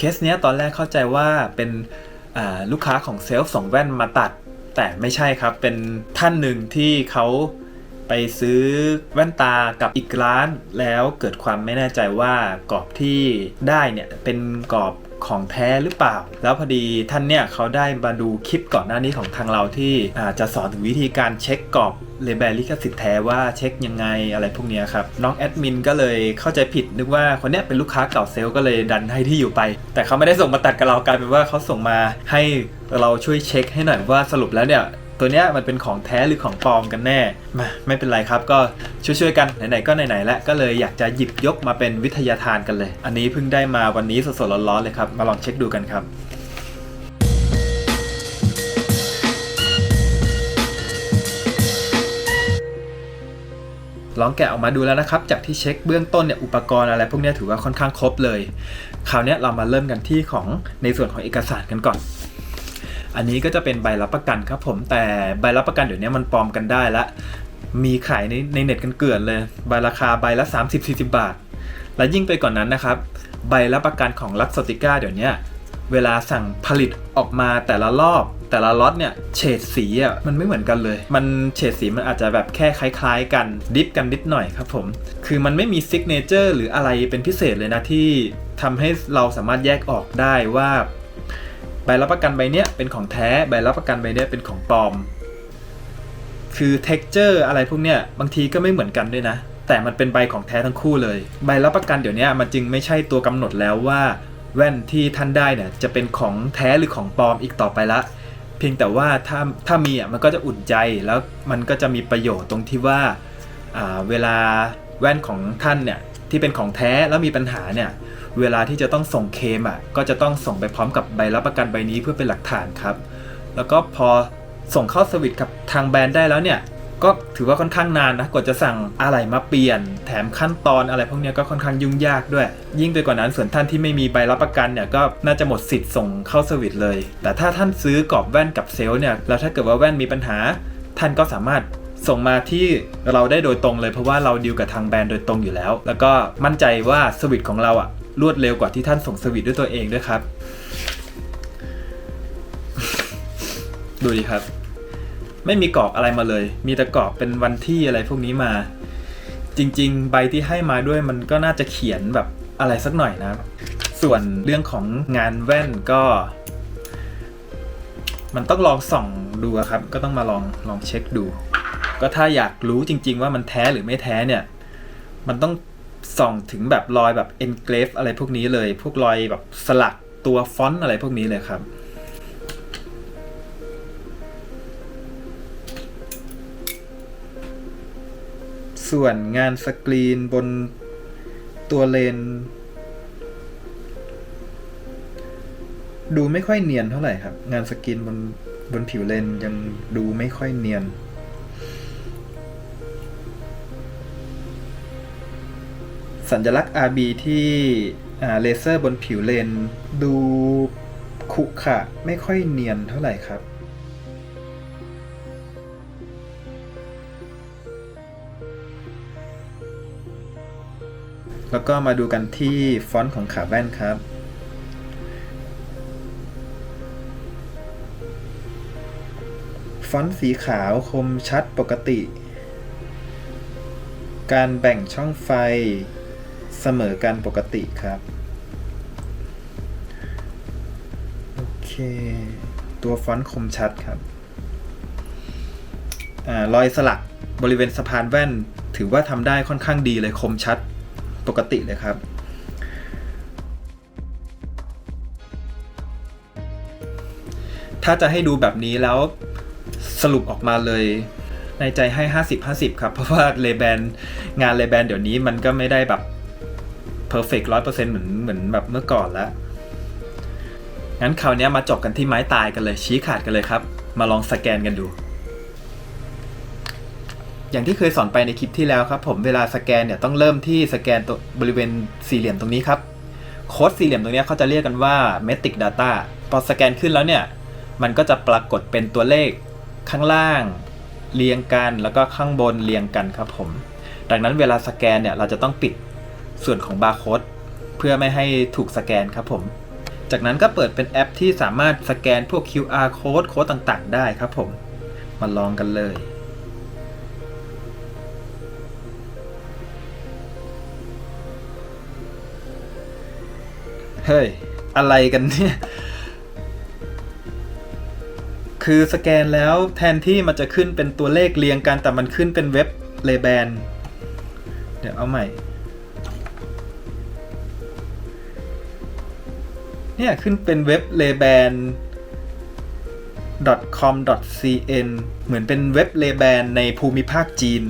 เคสเนี้ยตอนแรกเข้าใจว่าเป็นลูกค้าของเซลฟ์สองแว่นมาตัด แต่ไม่ใช่ครับ เป็นท่านหนึ่งที่เขาไปซื้อแว่นตากับอีกร้าน แล้วเกิดความไม่แน่ใจว่ากรอบที่ได้เนี่ยเป็นกรอบ ของแท้หรือเปล่า แล้วพอดีท่านเนี่ยเขาได้มาดูคลิปก่อนหน้านี้ของทางเราที่อาจะสอนถึงวิธีการเช็คกรอบเลเบลลิขสิทธิ์แท้ว่าเช็คยังไงอะไรพวกนี้ครับ น้องแอดมินก็เลยเข้าใจผิดนึกว่าคนเนี้ยเป็นลูกค้าเก่าเซลล์ก็เลยดันให้ที่อยู่ไป แต่เขาไม่ได้ส่งมาตัดกับเรากลายเป็นว่าเขาส่งมาให้เราช่วยเช็คให้หน่อยว่าสรุปแล้วเนี่ย ตัวเนี้ยมันเป็นของแท้หรือของปลอมกันแน่มาไม่เป็นไรครับก็ช่วยๆกันไหนๆก็ไหนๆแล้วก็เลยอยากจะหยิบยกมาเป็นวิทยาทานกันเลย อันนี้เพิ่งได้มาวันนี้สดๆร้อนๆเลยครับ มาลองเช็คดูกันครับลองแกะออกมาดูแล้วนะครับ จากที่เช็คเบื้องต้นเนี่ยอุปกรณ์อะไรพวกนี้ถือว่าค่อนข้างครบเลย คราวนี้เรามาเริ่มกันที่ของในส่วนของเอกสารกันก่อน อันนี้ก็จะเป็นใบรับประกันครับผมแต่ใบรับประกันเดี๋ยวนี้มันปลอมกันได้ละ มีขายในในเน็ตกันเกลื่อนเลยใบราคาใบละ 30-40 บาท และยิ่งไปกว่านนั้นนะครับ ใบรับประกันของลักซติก้าเดี๋ยวนี้เวลาสั่งผลิตออกมาแต่ละรอบแต่ละล็อตเนี่ยเฉดสีอะมันไม่เหมือนกันเลย มันเฉดสีมันอาจจะแบบแค่คล้ายๆ กันดิฟกันนิดหน่อยครับผม คือมันไม่มีซิกเนเจอร์หรืออะไรเป็นพิเศษเลยนะที่ทำให้เราสามารถแยกออกได้ว่า บรับประกันใบเนี้ยเป็นของแท้ใบรับประกันใบเนี้ยเป็นของปลอม คือ texture อะไรพวกเนี้ยบางทีก็ไม่เหมือนกันด้วยนะ แต่มันเป็นใบของแท้ทั้งคู่เลย ใบรับประกันเดี๋ยวนี้มันจึงไม่ใช่ตัวกำหนดแล้วว่า แว่นที่ท่านได้เนี่ยจะเป็นของแท้หรือของปลอมอีกต่อไปละ เพียงแต่ว่าถ้าถ้ามีอะมันก็จะอุ่นใจแล้วมันก็จะมีประโยชน์ตรงที่ว่าอ่าเวลาแว่นของท่านเนี่ย ที่เป็นของแท้แล้วมีปัญหาเนี่ยเวลาที่จะต้องส่งเคมอะก็จะต้องส่งไปพร้อมกับใบรับประกันใบนี้เพื่อเป็นหลักฐานครับ แล้วก็พอส่งเข้าสวิตกับทางแบรนด์ได้แล้วเนี่ยก็ถือว่าค่อนข้างนานนะกว่าจะสั่งอะไรมาเปลี่ยน แถมขั้นตอนอะไรพวกนี้ก็ค่อนข้างยุ่งยากด้วย ยิ่งไปกว่านั้นส่วนท่านที่ไม่มีใบรับประกันเนี่ยก็น่าจะหมดสิทธิ์ส่งเข้าสวิตเลย แต่ถ้าท่านซื้อกรอบแว่นกับเซลล์เนี่ยแล้วถ้าเกิดว่าแว่นมีปัญหา ท่านก็สามารถ ส่งมาที่เราได้โดยตรงเลยเพราะว่าเราดีลกับทางแบรนด์โดยตรงอยู่แล้ว แล้วก็มั่นใจว่าสวิตของเราอะรวดเร็วกว่าที่ท่านส่งสวิตด้วยตัวเองด้วยครับ ดูดิครับ ไม่มีกรอบอะไรมาเลย มีแต่กรอบเป็นวันที่อะไรพวกนี้มา จริง ๆ ใบที่ให้มาด้วยมันก็น่าจะเขียนแบบอะไรสักหน่อยนะ ส่วนเรื่องของงานแว่นก็ มันต้องลองส่องดูครับ ก็ต้องมาลองลองเช็คดู ก็ถ้าอยากรู้จริง ๆ ว่ามันแท้หรือไม่แท้เนี่ย มันต้องส่องถึงแบบรอยแบบ engrave อะไรพวกนี้เลย พวกรอยแบบสลักตัวฟอนต์อะไรพวกนี้เลยครับส่วนงานสกรีนบนตัวเลน ดูไม่ค่อยเนียนเท่าไหร่ครับ งานสกรีนบนบนผิวเลนยังดูไม่ค่อยเนียน สัญลักษณ์ RB ที่เลเซอร์บนผิวเลน ดูขุขะไม่ค่อยเนียนเท่าไหร่ครับ แล้วก็มาดูกันที่ฟอนต์ของขาแว่นครับฟอนต์สีขาวคมชัดปกติ การแบ่งช่องไฟ เสมอกันปกติครับ โอเค ตัวฟอนต์คมชัดครับอารอยสลักบริเวณสะพานแว่น ถือว่าทำได้ค่อนข้างดีเลยคมชัดปกติเลยครับ ถ้าจะให้ดูแบบนี้แล้วสรุปออกมาเลยในใจให้ 50-50 ครับ เพราะว่าเลแบนงานเลแบนเดี๋ยวนี้มันก็ไม่ได้แบบ perfect 100%เปอร์เซ็นต์เหมือนเหมือนแบบเมื่อก่อนแล้ว งั้นคราวนี้มาจบกันที่ไม้ตายกันเลย ชี้ขาดกันเลยครับ มาลองสแกนกันดู อย่างที่เคยสอนไปในคลิปที่แล้วครับ ผมเวลาสแกนเนี่ยต้องเริ่มที่สแกนตัวบริเวณสี่เหลี่ยมตรงนี้ครับโค้ดสี่เหลี่ยมตรงนี้เขาจะเรียกกันว่า metric data พอสแกนขึ้นแล้วเนี่ย มันก็จะปรากฏเป็นตัวเลขข้างล่างเรียงกันแล้วก็ข้างบนเรียงกันครับผม ดังนั้นเวลาสแกนเนี่ยเราจะต้องปิด ส่วนของบาร์โค้ดเพื่อไม่ให้ถูกสแกนครับผม จากนั้นก็เปิดเป็นแอปที่สามารถสแกนพวก QR code โค้ดต่างๆ ได้ครับผม มาลองกันเลย เฮ้ย อะไรกันเนี่ยคือสแกนแล้วแทนที่มันจะขึ้นเป็นตัวเลขเรียงกันแต่มันขึ้นเป็นเว็บเลแบน เดี๋ยวเอาใหม่ เนี่ยขึ้นเป็นเว็บ l a b a n com cn เหมือนเป็นเว็บ l a b a n ในภูมิภาคจีน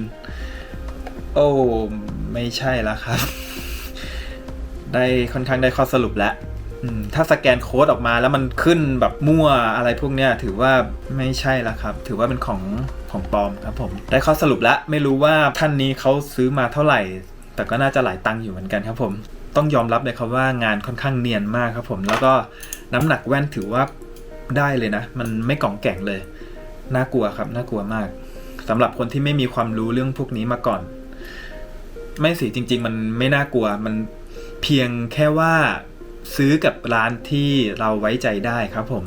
โอ้ ไม่ใช่แล้วครับ ได้ค่อนข้างได้ข้อสรุปแล้วถ้าสแกนโค้ดออกมาแล้วมันขึ้นแบบมั่วอะไรพวกเนี้ย ถือว่าไม่ใช่แล้วครับ ถือว่าเป็นของของปลอมครับผม ได้ข้อสรุปแล้วไม่รู้ว่าท่านนี้เขาซื้อมาเท่าไหร่ แต่ก็น่าจะหลายตังค์อยู่เหมือนกันครับผม ต้องยอมรับเลยครับว่างานค่อนข้างเนียนมากครับผมแล้วก็น้ำหนักแว่นถือว่าได้เลยนะ มันไม่กล่องแก่งเลย น่ากลัวครับน่ากลัวมากสำหรับคนที่ไม่มีความรู้เรื่องพวกนี้มาก่อน ไม่สิจริง ๆ มันไม่น่ากลัว มันเพียงแค่ว่าซื้อกับร้านที่เราไว้ใจได้ครับผม